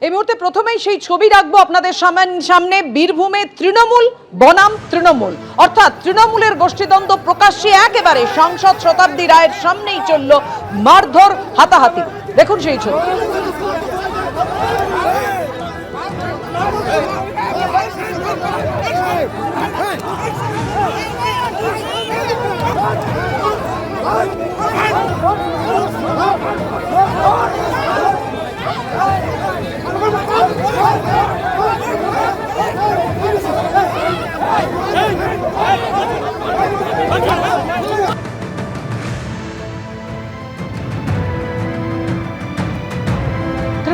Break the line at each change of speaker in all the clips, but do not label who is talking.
এই মুহূর্তে প্রথমেই সেই ছবি রাখব আপনাদের সামান- বীরভূমে তৃণমূল, বনাম তৃণমূল। অর্থাৎ তৃণমূলের গোষ্ঠীদ্বন্দ্ব প্রকাশ্যে একেবারে সংসদ শতাব্দী রায়ের সামনেই চলল মারধর হাতাহাতি। দেখুন সেই ছবি।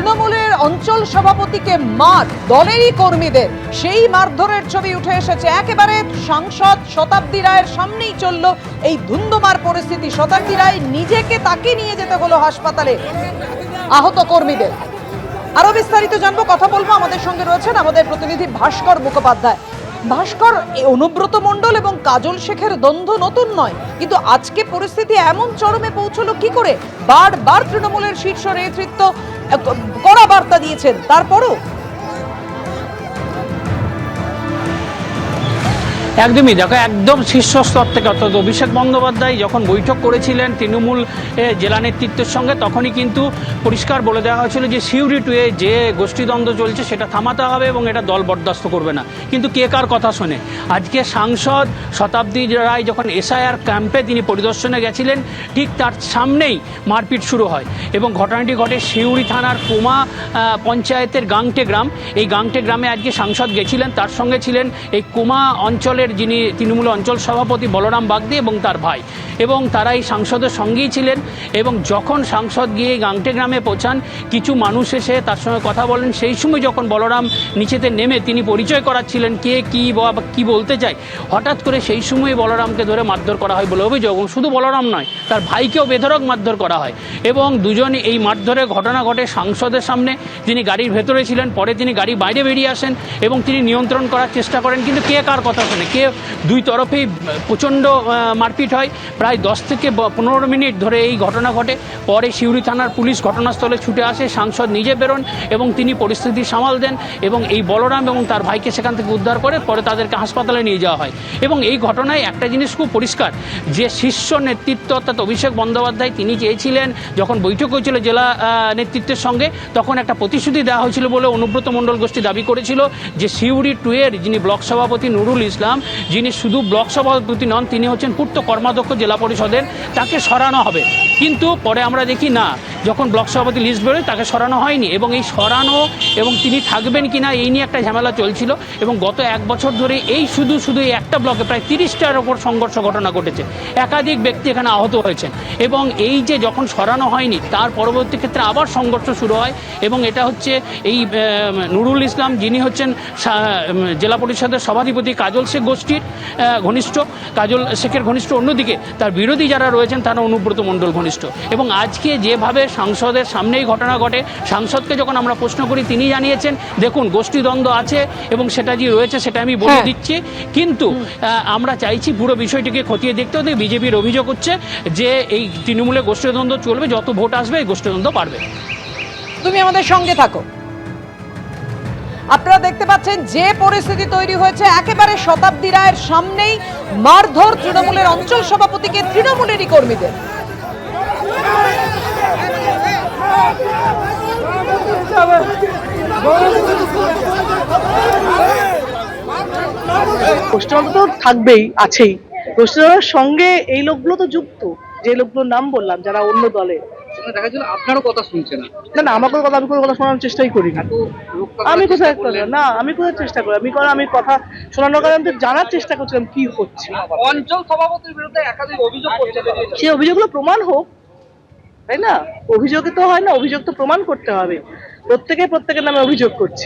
তৃণমূলের অঞ্চল সভাপতিকে মার, দলেরই কর্মীদের। সেই মারধরের ছবি উঠে এসেছে। একেবারে সাংসদ শতাব্দী রায়ের সামনেই চলল এই ধুন্দমার পরিস্থিতি। শতাব্দী রায় নিজেকে তাকে নিয়ে যেতে হলো হাসপাতালে, আহত কর্মীদের। আরও বিস্তারিত জানব, কথা বলব। আমাদের সঙ্গে রয়েছেন আমাদের প্রতিনিধি ভাস্কর মুখোপাধ্যায়। ভাস্কর অনুব্রত মণ্ডল এবং কাজল শেখের দ্বন্দ্ব নতুন নয়, কিন্তু আজকে পরিস্থিতি এমন চরমে পৌঁছলো কি করে? বারবার তৃণমূলের শীর্ষ নেতৃত্ব কড়া বার্তা দিয়েছেন। তারপরও
একদমই, দেখো, একদম শীর্ষস্তর থেকে, অর্থাৎ অভিষেক বন্দ্যোপাধ্যায় যখন বৈঠক করেছিলেন তৃণমূল জেলা নেতৃত্বের সঙ্গে, তখনই কিন্তু পরিষ্কার বলে দেওয়া হয়েছিল যে সিউড়ি টুয়ে যে গোষ্ঠীদ্বন্দ্ব চলছে, সেটা থামাতে হবে এবং এটা দল বরদাস্ত করবে না। কিন্তু কে কার কথা শোনে? আজকে সাংসদ শতাব্দী রায় যখন এসআইআর ক্যাম্পে তিনি পরিদর্শনে গেছিলেন, ঠিক তার সামনেই মারপিট শুরু হয় এবং ঘটনাটি ঘটে সিউড়ি থানার কোমা পঞ্চায়েতের গাংটে গ্রাম। এই গাংটে গ্রামে আজকে সাংসদ গেছিলেন, তার সঙ্গে ছিলেন এই কোমা অঞ্চলের যিনি তৃণমূল অঞ্চল সভাপতি বলরাম বাগদি এবং তার ভাই এবং তারা এই সাংসদের সঙ্গেই ছিলেন এবং যখন সাংসদ গিয়ে গাংটে গ্রামে পৌঁছান, কিছু মানুষ এসে তার সঙ্গে কথা বলেন। সেই সময় যখন বলরাম নিচেতে নেমে তিনি পরিচয় করাচ্ছিলেন কে, কী, বা কী বলতে চায়, হঠাৎ করে সেই সময় বলরামকে ধরে মারধর করা হয় বলে অভিযোগ। শুধু বলরাম নয়, তার ভাইকেও বেধরক মারধর করা হয় এবং দুজন এই মারধরের ঘটনা ঘটে সাংসদের সামনে। তিনি গাড়ির ভেতরে ছিলেন, পরে তিনি গাড়ি বাইরে বেরিয়ে আসেন এবং তিনি নিয়ন্ত্রণ করার চেষ্টা করেন। কিন্তু কে কার কথা শোনে? কে দুই তরফেই প্রচণ্ড মারপিট হয়। প্রায় দশ থেকে পনেরো মিনিট ধরে এই ঘটনা ঘটে। পরে সিউড়ি থানার পুলিশ ঘটনাস্থলে ছুটে আসে, সাংসদ নিজে বেরোন এবং তিনি পরিস্থিতি সামাল দেন এবং এই বলরাম এবং তার ভাইকে সেখান থেকে উদ্ধার করে পরে তাদেরকে হাসপাতালে নিয়ে যাওয়া হয়। এবং এই ঘটনায় একটা জিনিস খুব পরিষ্কার, যে শীর্ষ নেতৃত্ব অর্থাৎ অভিষেক বন্দ্যোপাধ্যায় তিনি চেয়েছিলেন যখন বৈঠক হয়েছিল জেলা নেতৃত্বের সঙ্গে, তখন একটা প্রতিশ্রুতি দেওয়া হয়েছিল বলে অনুব্রত মণ্ডল গোষ্ঠী দাবি করেছিল যে সিউড়ি টুয়ের যিনি ব্লক সভাপতি নুরুল ইসলাম যিনি শুধু ব্লক সভাপতি নন, তিনি হচ্ছেন পূর্ত কর্মাধ্যক্ষ জেলা পরিষদের। তাকে সরানো হবে। কিন্তু পরে আমরা দেখি না, যখন ব্লক সভাপতি লিস্ট বেরোয়, তাকে সরানো হয়নি। এবং এই সরানো এবং তিনি থাকবেন কিনা, এই নিয়ে একটা ঝামেলা চলছিল। এবং গত এক বছর ধরে এই শুধু শুধু এই একটা ব্লকে প্রায় তিরিশটার ওপর সংঘর্ষ ঘটনা ঘটেছে। একাধিক ব্যক্তি এখানে আহত হয়েছেন। এবং এই যে যখন সরানো হয়নি, তার পরবর্তী ক্ষেত্রে আবার সংঘর্ষ শুরু হয়। এবং এটা হচ্ছে এই নুরুল ইসলাম, যিনি হচ্ছেন জেলা পরিষদের সভাধিপতি কাজল শেখ গোষ্ঠীর ঘনিষ্ঠ কাজল শেখের ঘনিষ্ঠ অন্যদিকে তার বিরোধী যারা রয়েছেন তারা অনুব্রত মণ্ডল ঘনিষ্ঠ। এবং আজকে যেভাবে সাংসদের সামনেই ঘটনা ঘটে সাংসদকে যখন আমরা প্রশ্ন করি তিনি জানিয়েছেন দেখুন গোষ্ঠীদ্বন্দ্ব আছে এবং সেটা যে রয়েছে সেটা আমি বলে
হ্যাঁ।
দিচ্ছি। কিন্তু আমরা চাইছি পুরো বিষয়টিকে খতিয়ে দেখতে হতে বিজেপির অভিযোগ হচ্ছে যে এই তৃণমূলে গোষ্ঠীদ্বন্দ্ব চলবে যত ভোট আসবে এই গোষ্ঠীদ্বন্দ্ব বাড়বে।
তুমি আমাদের সঙ্গে থাকো। আপনারা দেখতে পাচ্ছেন যে পরিস্থিতি তৈরি হয়েছে একেবারে শতাব্দী রায়ের সামনেই মারধর তৃণমূলের অঞ্চল সভাপতিকে তৃণমূলেরই কর্মীদের।
তো থাকবেই, আছেই। গোষ্ঠীদ্বন্দ্বের সঙ্গে এই লোকগুলো তো যুক্ত, যে লোকগুলোর নাম বললাম, যারা অন্য দলে
সেখানে দেখা যাচ্ছে আপনারও কথা শুনছে না।
না কথা আমি কোনো কথা শোনানোর চেষ্টাই করি না। আমি কোথায় না আমি কোথায় চেষ্টা করি? আমি কারণ আমি কথা শোনানোর কারণে আমি তো জানার চেষ্টা করছিলাম কি হচ্ছে।
অঞ্চল সভাপতির বিরুদ্ধে একাধিক অভিযোগ করছে
সেই অভিযোগগুলো প্রমাণ হোক তাই না? অভিযোগে তো হয় না অভিযোগ তো প্রমাণ করতে হবে। প্রত্যেকে প্রত্যেকের নামে অভিযোগ করছে।